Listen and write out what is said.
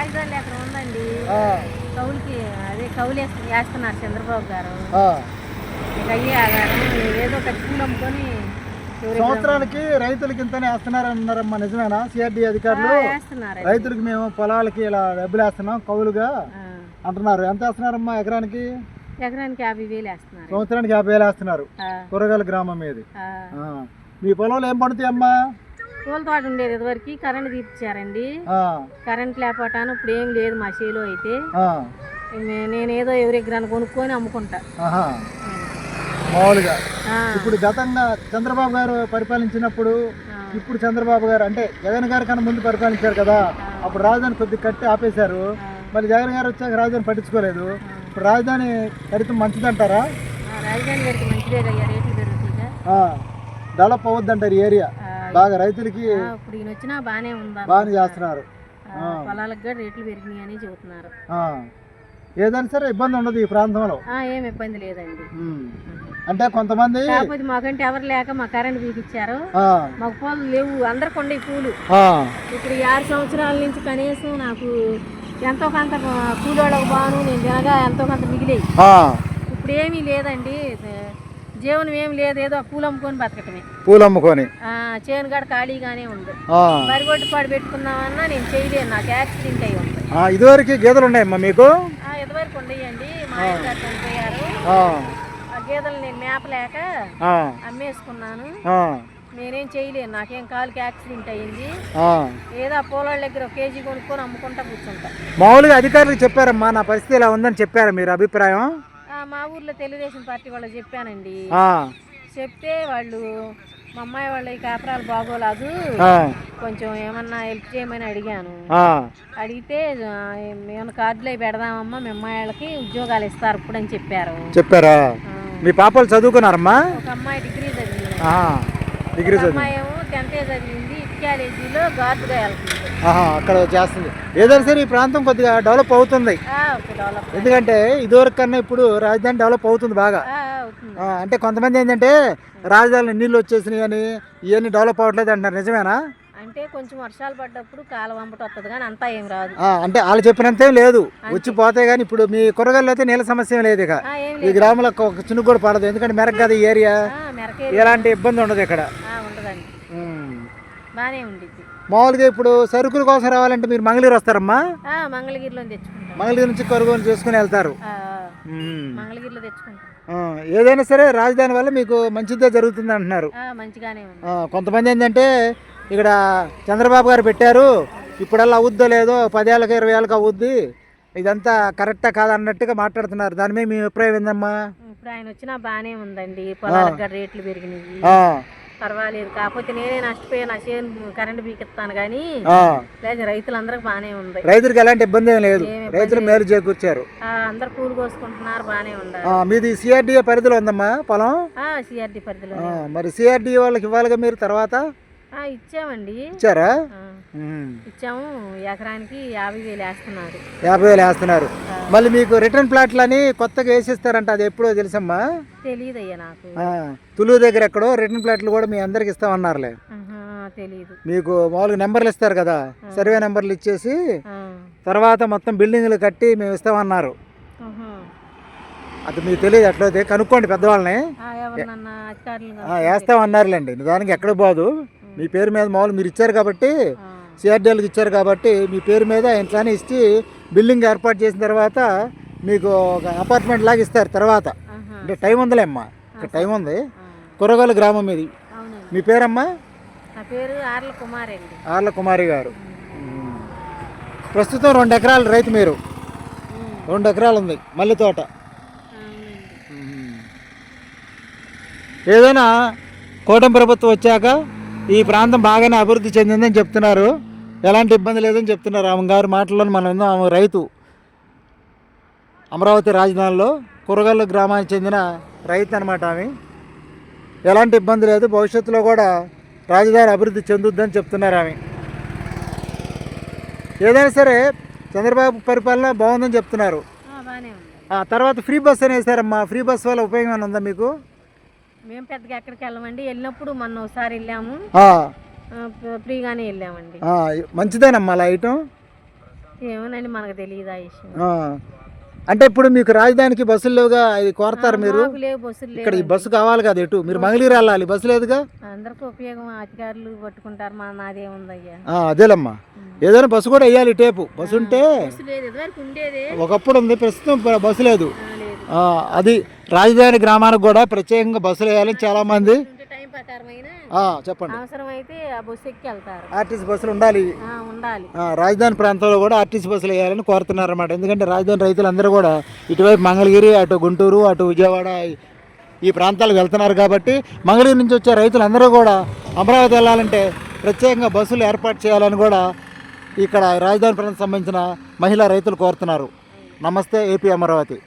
రాజధాని అక్కడ ఉందండి. కౌలుకి అదే కౌలు వేస్తు- వేస్తున్నారు చంద్రబాబు గారు. అయ్యే ఏదో పూలు అమ్ముకొని సంవత్సరానికి రైతులకి ఇంతనే వేస్తున్నారన్నారమ్మా నిజమేనా? సిఆర్డి అధికారులు? రైతులకు మేము పొలాలకి ఇలా డబ్బులు వేస్తున్నాం కౌలుగా అంటున్నారు. ఎంత వేస్తున్నారమ్మా ఎకరానికి? ఎకరానికి యాభై వేలు వేస్తున్నారు. సంవత్సరానికి యాభై వేలు వేస్తున్నారు. కూరగాయల గ్రామం. ఆ. మీ పొలంలో ఏం పండుతాయమ్మా? పూల తోట ఉండేది ఇదివరకు. కరెంట్ తీపిచ్చారండి. ఆ, కరెంట్ లేకపోతాను ఇప్పుడు ఏం లేదు మా చేలో అయితే. నేను ఏదో ఎవరి ఎకరాన్ని కొనుక్కొని అమ్ముకుంటా. మామూలుగా. ఇప్పుడు గతంగా చంద్రబాబు గారు పరిపాలించినప్పుడు ఇప్పుడు చంద్రబాబు గారు అంటే జగన్ గారి కన్నా ముందు పరిపాలించారు కదా. అప్పుడు రాజధాని కొద్దిగా కట్టి ఆపేశారు. మళ్ళీ జగన్ గారు వచ్చాక రాజధాని పట్టించుకోలేదు. ఇప్పుడు రాజధాని కడితే మంచిదంటారా? డెవలప్ అవ్వద్దంటారు ఏరియా. బాగా రైతులకి ఇప్పుడు ఈయన వచ్చినా బాగానే ఉందా బాగానే చేస్తున్నారు. పొలాలకు కూడా రేట్లు పెరిగినాయి అని చెబుతున్నారు. ఏదైనా సరే ఇబ్బంది ఉండదు ఈ ప్రాంతంలో. ఆ, ఏం ఇబ్బంది లేదండి. అంటే కొంతమంది కాకపోతే మాకంటే ఎవరు లేక మా కరెంట్ బీకిచ్చారు ఆ, మాకు పూలు లేవు. అందరికి ఉండే పూలు ఇప్పుడు ఆరు సంవత్సరాల నుంచి కనీసం నాకు ఎంతో కొంత కూలోళ్ళకు బాను నేను తినగా ఎంతో కొంత మిగిలేయి. ఇప్పుడు ఏమీ లేదండి. జీవనం ఏమి లేదు ఏదో పూలు అమ్ముకొని బతకటమే. పూలు అమ్ముకొని. చేను కాడ ఖాళీగానే ఉంది. కొట్టు పాడు పెట్టుకుందామన్నా నేను చేయలేను నాకు యాక్సిడెంట్ అయి ఉంది. ఇదివరకు గేదెలు ఉన్నాయమ్మా మీకు? ఇదివరకు ఉండేయండి మా ఆయన చనిపోయారు. ఆ, గేదెలు నేను మేపలేక అమ్మేసుకున్నాను. నేనేం చేయలేను నాకేం కాలుకి యాక్సిడెంట్ అయ్యింది. ఏదో ఆ పూలవాళ్ళ దగ్గర ఒక కేజీ కొనుక్కొని అమ్ముకుంటా కూర్చుంటా. మామూలుగా అధికారులకు చెప్పారమ్మా నా పరిస్థితి ఇలా ఉందని చెప్పారా మీరు అభిప్రాయం? మా ఊర్లో తెలుగుదేశం పార్టీ వాళ్ళకి చెప్పానండి. చెప్తే వాళ్ళు మా అమ్మాయి వాళ్ళ ఈ కాపురాలు బాగోలేదు. కొంచెం ఏమన్నా హెల్ప్ చేయమని అడిగాను. అడిగితే ఏమైనా కార్డులు పెడదామమ్మా మీ అమ్మాయి వాళ్ళకి ఉద్యోగాలు ఇస్తారు ఇప్పుడు అని చెప్పారు? చెప్పారా మీ పాపలు చదువుకున్నారమ్మా? ఒక అమ్మాయి డిగ్రీ చదివింది. డిగ్రీ అమ్మాయి ఏమో టెన్త్ చదివింది. గార్డుగా వెళ్తుంది. అక్కడ చేస్తుంది. ఏదైనా సరే ఈ ప్రాంతం కొద్దిగా డెవలప్ అవుతుంది. ఎందుకంటే ఇదివరకు కన్నా ఇప్పుడు రాజధాని డెవలప్ అవుతుంది బాగా. అంటే కొంతమంది ఏంటంటే రాజధానిలో నీళ్ళు వచ్చేసినాయి అని ఇవన్నీ డెవలప్ అవ్వట్లేదు అంటారు నిజమేనా? అంటే కొంచెం వర్షాలు పడ్డప్పుడు కాలం వంపట వస్తుంది కానీ అంతా ఏం రాదు. అంటే వాళ్ళు చెప్పినంత ఏం లేదు. వచ్చి పోతే కానీ ఇప్పుడు మీ కూరగాయలు అయితే నీళ్ళ సమస్య ఏం లేదు ఇక. ఈ గ్రామంలో ఒక చిన్న కూడా పడదు. ఎందుకంటే మెరక కదా ఈ ఏరియా. ఎలాంటి ఇబ్బంది ఉండదు ఇక్కడ ఆ, ఉండదండి ఉమ్. బాగానే ఉండిద్ది మామూలుగా ఇప్పుడు సరుకుల కోసం రావాలంటే మీరు మంగళగిరి వస్తారమ్మా? మంగళగిరిలో తెచ్చుకుంటాం. మంగళగిరి నుంచి కొనుగోలు చేసుకుని వెళ్తారు. మంగళగిరిలో తెచ్చుకుంటాం. ఏదైనా సరే రాజధాని వల్ల మీకు మంచిదే జరుగుతుంది అంటున్నారు. మంచిగానే కొంతమంది ఏంటంటే ఇక్కడ చంద్రబాబు గారు పెట్టారు ఇప్పుడల్లా అవుద్దో లేదో పదేళ్ళకి ఇరవై ఏళ్ళకి అవుద్ది. ఇదంతా కరెక్టా కాదన్నట్టుగా మాట్లాడుతున్నారు. దాని మీద మీ అభిప్రాయం ఏందమ్మా? ఇప్పుడు ఆయన వచ్చినా బాగానే ఉందండి. పొలాలకు రేట్లు పెరిగినాయి. పర్వాలేదు. కాకపోతే నేనే నష్టపోయా నా చేను కరెంట్ బీకిస్తాను కానీ. లేదు రైతులందరికి బాగానే ఉంది. రైతులకు ఎలాంటి ఇబ్బంది ఏం లేదు. రైతులు మేలు చేకూర్చారు. ఆ, అందరు కూలి కోసుకుంటున్నారు ఉండాలి ఆ, మీది సిఆర్డిఏ పరిధిలో ఉందమ్మా పొలం? సిఆర్డి పరిధిలో మరి సిఆర్డిఏ వాళ్ళకి ఇవ్వాలిగా మీరు తర్వాత? ఆ, ఇచ్చామండి. ఇచ్చారా. ఇచ్చాము. ఎకరానికి యాభై వేలు వేస్తున్నారు. యాభై వేలు వేస్తున్నారు. మళ్ళీ మీకు రిటర్న్ ప్లాట్లు అని కొత్తగా వేసిస్తారంట అది ఎప్పుడో తెలుసమ్మా? తెలియదయ్యా నాకు. తులు దగ్గర ఎక్కడో రిటర్న్ ప్లాట్లు కూడా మీ అందరికి ఇస్తామన్నారులే. తెలియదు మీకు మామూలుగా నెంబర్లు ఇస్తారు కదా సర్వే నెంబర్లు ఇచ్చేసి తర్వాత మొత్తం బిల్డింగ్లు కట్టి మేము ఇస్తామన్నారు. అది మీకు తెలియదు ఎట్లయితే కనుక్కోండి పెద్దవాళ్ళని. వేస్తామన్నారులేండి దానికి ఎక్కడ పోదు మీ పేరు మీద మామూలు మీరు ఇచ్చారు కాబట్టి సిఆర్డీఎల్కి ఇచ్చారు కాబట్టి మీ పేరు మీద ఇంట్లానే ఇచ్చి బిల్డింగ్ ఏర్పాటు చేసిన తర్వాత మీకు ఒక అపార్ట్మెంట్ లాగా ఇస్తారు తర్వాత. అంటే టైం ఉందిలే అమ్మా ఇక్కడ టైం ఉంది. కురగోలు గ్రామం ఇది. మీ పేరమ్మా? నా పేరు ఆర్ల కుమార్ అండి. ఆర్ల కుమారి గారు. ప్రస్తుతం రెండు ఎకరాల రైతు మీరు. రెండు ఎకరాలు ఉంది మల్లె తోట. ఏదైనా కూటమి ప్రభుత్వం వచ్చాక ఈ ప్రాంతం బాగానే అభివృద్ధి చెందిందని చెప్తున్నారు. ఎలాంటి ఇబ్బంది లేదని చెప్తున్నారు. ఆమె గారి మాటల్లో మనం విన్నాం. ఆమె రైతు అమరావతి రాజధానిలో కురగల్లు గ్రామానికి చెందిన రైతు అనమాట ఆమె. ఎలాంటి ఇబ్బంది లేదు. భవిష్యత్తులో కూడా రాజధాని అభివృద్ధి చెందుద్దని చెప్తున్నారు ఆమె. ఏదైనా సరే చంద్రబాబు పరిపాలన బాగుందని చెప్తున్నారు. తర్వాత ఫ్రీ బస్ అని వేశారమ్మా ఫ్రీ బస్ వల్ల ఉపయోగం ఉందా మీకు? మేము పెద్దగా ఎక్కడికి వెళ్ళమండి. వెళ్ళినప్పుడు మొన్న ఒకసారి వెళ్ళాము. ఫ్రీగానే వెళ్ళామండి. మంచిదేనమ్మా అలా ఐటమ్ ఏమోనండి మనకు తెలియదు ఆ విషయం. అంటే ఇప్పుడు మీకు రాజధానికి బస్సులు లేవుగా అది కోరతారు మీరు? ఇక్కడ ఈ బస్సు కావాలి కదా ఎటు? మీరు మంగళగిరి వెళ్ళాలి బస్సు లేదుగా? అందరికీ ఉపయోగం అధికారులు పట్టుకుంటారు మన నాదేముందయ్యా ఆ, అదేలమ్మా. ఏదైనా బస్సు కూడా వేయాలి టేపు. బస్సు ఉంటే ఒకప్పుడు ఉంది ప్రస్తుతం బస్సు లేదు. అది రాజధాని గ్రామానికి కూడా ప్రత్యేకంగా బస్సులు వేయాలని చాలా మంది చెప్పండి. అవసరమైతే ఆ బస్సు ఎక్కి వెళ్తారు. ఆర్టీసీ బస్సులు ఉండాలి. రాజధాని ప్రాంతంలో కూడా ఆర్టీసీ బస్సులు వేయాలని కోరుతున్నారు అన్నమాట ఎందుకంటే రాజధాని రైతులందరూ కూడా ఇటువైపు మంగళగిరి అటు గుంటూరు అటు విజయవాడ ఈ- ప్రాంతాలకు వెళ్తున్నారు కాబట్టి మంగళగిరి నుంచి వచ్చే రైతులందరూ కూడా అమరావతి వెళ్ళాలంటే ప్రత్యేకంగా బస్సులు ఏర్పాటు చేయాలని కూడా ఇక్కడ రాజధాని ప్రాంతం సంబంధించిన మహిళా రైతులు కోరుతున్నారు. నమస్తే ఏపీ అమరావతి.